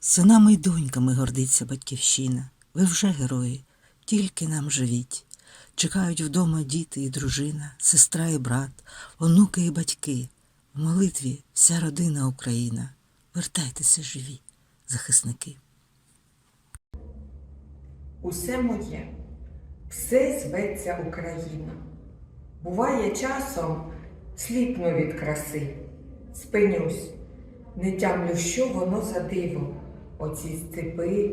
Синами й доньками гордиться батьківщина. Ви вже герої, тільки нам живіть. Чекають вдома діти і дружина, сестра і брат, онуки і батьки. В молитві вся родина Україна. Вертайтеся живі, захисники. Усе моє, все зветься Україна. Буває часом сліпну від краси, спинюсь, не тямлю, що воно за диво. Оці степи,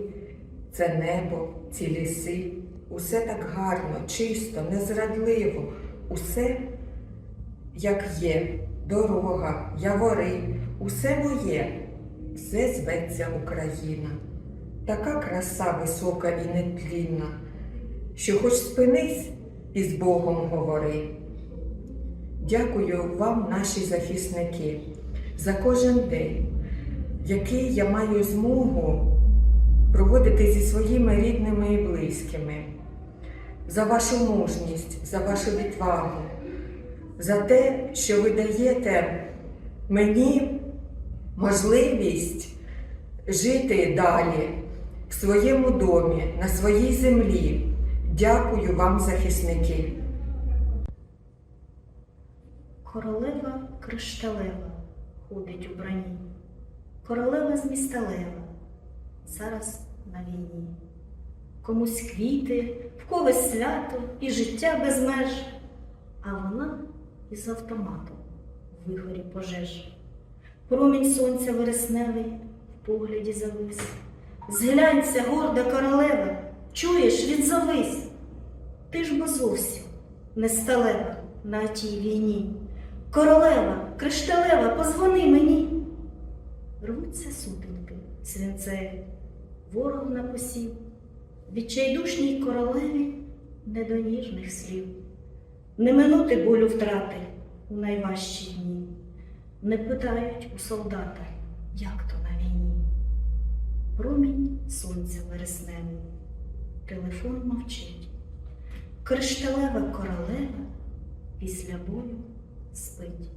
це небо, ці ліси, усе так гарно, чисто, незрадливо, усе як є, дорога, явори, усе моє, все зветься Україна. Така краса висока і нетлінна, що хоч спинись і з Богом говори. Дякую вам, наші захисники, за кожен день, який я маю змогу проводити зі своїми рідними і близькими, за вашу мужність, за вашу відвагу, за те, що ви даєте мені можливість жити далі в своєму домі, на своїй землі. Дякую вам, захисники. Королева кришталева ходить у броні, королева з міста Лева, зараз на війні. Комусь квіти, в когось свято і життя без меж, а вона із автоматом в вихорі пожеж. Промінь сонця вересневий в погляді завис. Зглянься, горда королева, чуєш, відзовись. Ти ж бо зовсім не сталева на тій війні. Королева, кришталева, позвони мені. Рвуться сутинки свинцеві, ворог напосів, відчайдушній королеві не до ніжних слів. Не минути болю втрати у найважчі дні. Не питають у солдата, як то на війні. Промінь сонця вересневий, телефон мовчить. Кришталева королева після бою спить.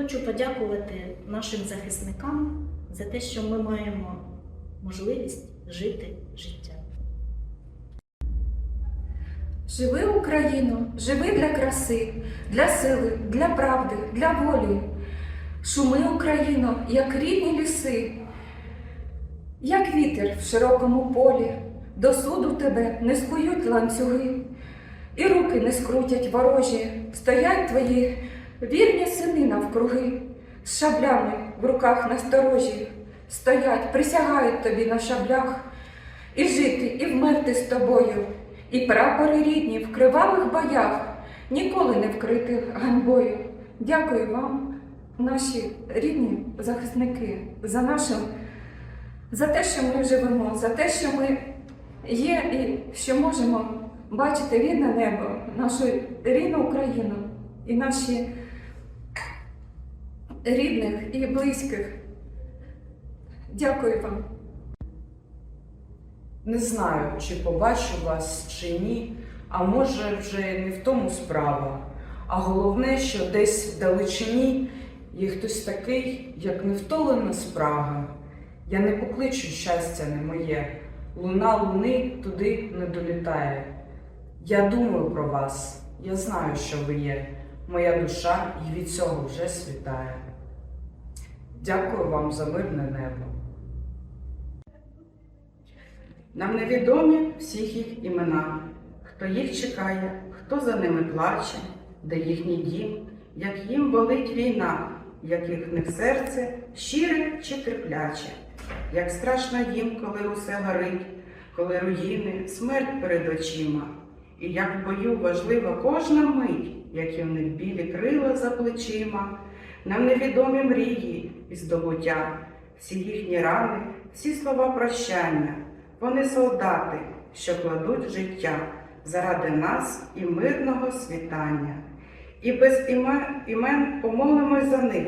Хочу подякувати нашим захисникам за те, що ми маємо можливість жити життя. Живи Україно, живи для краси, для сили, для правди, для волі. Шуми Україно, як рідні ліси, як вітер в широкому полі, до суду тебе не скують ланцюги, і руки не скрутять ворожі, стоять твої вірні сини навкруги, з шаблями в руках насторожі, стоять, присягають тобі на шаблях, і жити, і вмерти з тобою. І прапори рідні в кривавих боях ніколи не вкрити ганьбою. Дякую вам, наші рідні захисники, за нашим, за те, що ми живемо, за те, що ми є і що можемо бачити рідне небо, нашу рідну Україну і наші рідних і близьких. Дякую вам. Не знаю, чи побачу вас, чи ні, а може вже не в тому справа. А головне, що десь вдалечині є хтось такий, як невтолена спрага. Я не покличу щастя не моє, луна луни туди не долітає. Я думаю про вас, я знаю, що ви є. Моя душа і від цього вже світає. Дякую вам за мирне небо. Нам невідомі всіх їх імена, хто їх чекає, хто за ними плаче, де їхній дім, як їм болить війна, як їхнє серце щире чи терпляче, як страшно їм, коли усе горить, коли руїни, смерть перед очима, і як в бою важлива кожна мить, які в них білі крила за плечима, нам невідомі мрії і здобуття, всі їхні рани, всі слова прощання. Вони солдати, що кладуть життя заради нас і мирного світання. І без імен, імен помолимось за них,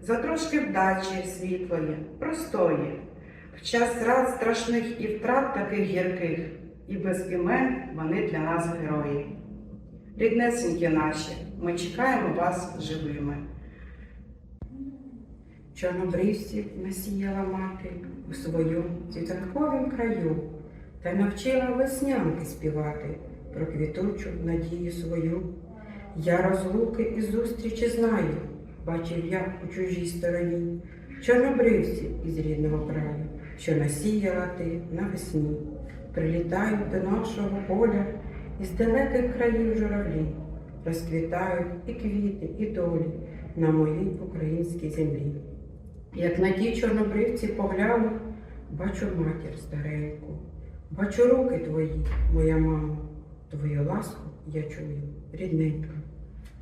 за трошки вдачі світлої, простої, в час зрад страшних і втрат таких гірких, і без імен вони для нас герої. Ріднесенькі наші, ми чекаємо вас живими. чорнобривців насіяла мати у своєму світанковім краю та навчила веснянки співати про квітучу надію свою. Я розлуки і зустрічі знаю, бачив я у чужій стороні чорнобривців із рідного краю, що насіяла ти навесні. Прилітають до нашого поля із далеких країв журавлі, розквітають і квіти, і долі на моїй українській землі. Як на ті чорнобривці погляну, бачу матір стареньку, бачу руки твої, моя мама, твою ласку я чую, рідненька.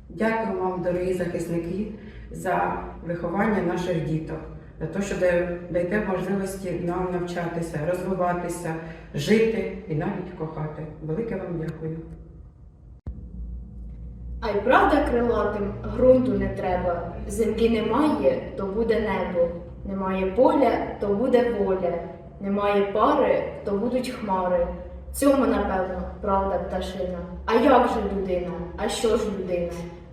Дякую вам, дорогі захисники, за виховання наших діток, те, що дай- даєте можливості нам навчатися, розвиватися, жити і навіть кохати. Велике вам дякую. А й правда крилатим ґрунту не треба. Землі немає, то буде небо. Немає поля, то буде воля. Немає пари, то будуть хмари. Цьому, напевно, правда пташина. А як же людина? А що ж людина?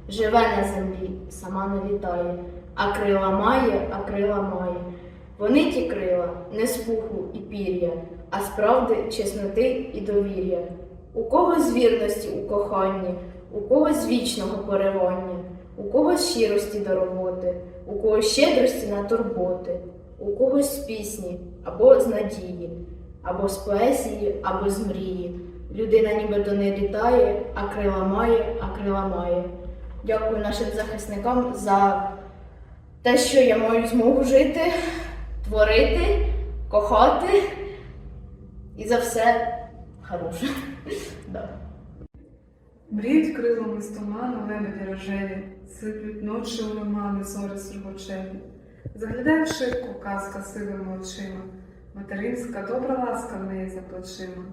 Живе на землі, сама не літає, а крила має, а крила має. Вони ті крила не з і пір'я, а з правди, чесноти і довір'я. У кого з вірності у коханні, у кого з вічного поривання, у кого з щирості до роботи, у кого щедрості на турботи, у когось з пісні або з надії, або з поезії, або з мрії. Людина нібито не літає, а крила має, а крила має. Дякую нашим захисникам за те, що я маю змогу жити, творити, кохати і за все хороше. Да. Крилами з туману лебеді рожеві, сиплють ночі у лимани зорі сургочеві. Заглядай в шибку казка сивими очима, материнська добра ласка в неї за плечима.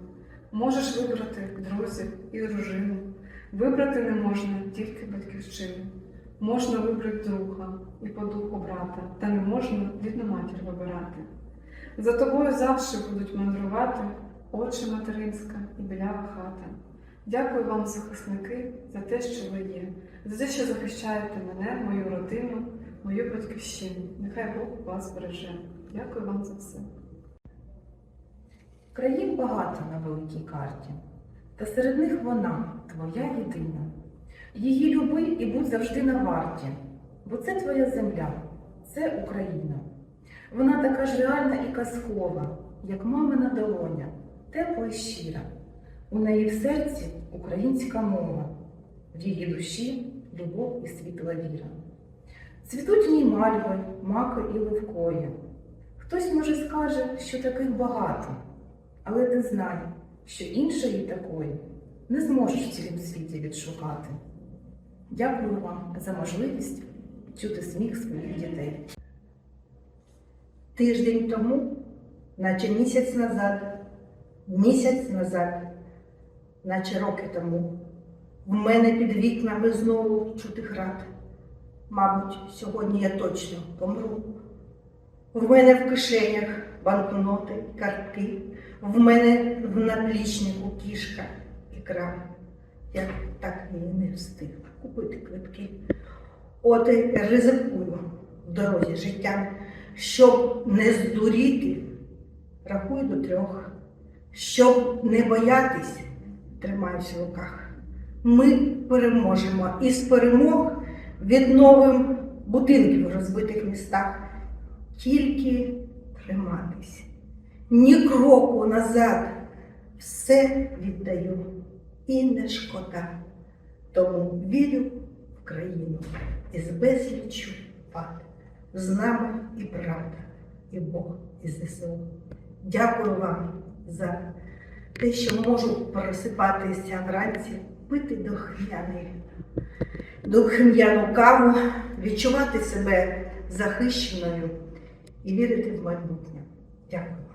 Можеш вибрати друзів і дружину, вибрати не можна тільки батьківщину. Можна вибрати друга і по духу брата, та не можна рідну матір вибирати. За тобою завжди будуть мандрувати очі материнська і білява хата. Дякую вам, захисники, за те, що ви є, за те, що захищаєте мене, мою родину, мою батьківщину. Нехай Бог вас береже. Дякую вам за все. Країн багато на великій карті, та серед них вона, твоя єдина. Її люби і будь завжди на варті, бо це твоя земля, це Україна. Вона така ж реальна і казкова, як мамина долоня, тепла і щира. У неї в серці українська мова, в її душі любов і світла віра. Цвітуть в ній мальви, маки і левкої. Хтось, може, скаже, що таких багато. Але ти знай, що іншої такої не зможеш в цілім світі відшукати. Дякую вам за можливість чути сміх своїх дітей. Тиждень тому, наче місяць назад, місяць назад, наче роки тому, в мене під вікнами знову чути град. Мабуть, сьогодні я точно помру. В мене в кишенях банкноти, картки, в мене в наплічнику кішка і крав. Я так і не встиг купити квитки. От ризикую в дорозі життя, щоб не здуріти, рахую до трьох, щоб не боятись, тримаюся в руках. Ми переможемо і з перемог відновимо будинки в розбитих містах. Тільки триматись. Ні кроку назад все віддаю і не шкода. Тому вірю країну із безліччю пад. З нами і правда, і Бог і ЗСУ. Дякую вам за те, що можу просипатися вранці, пити духмяний, духм'яну каву, відчувати себе захищеною і вірити в майбутнє. Дякую.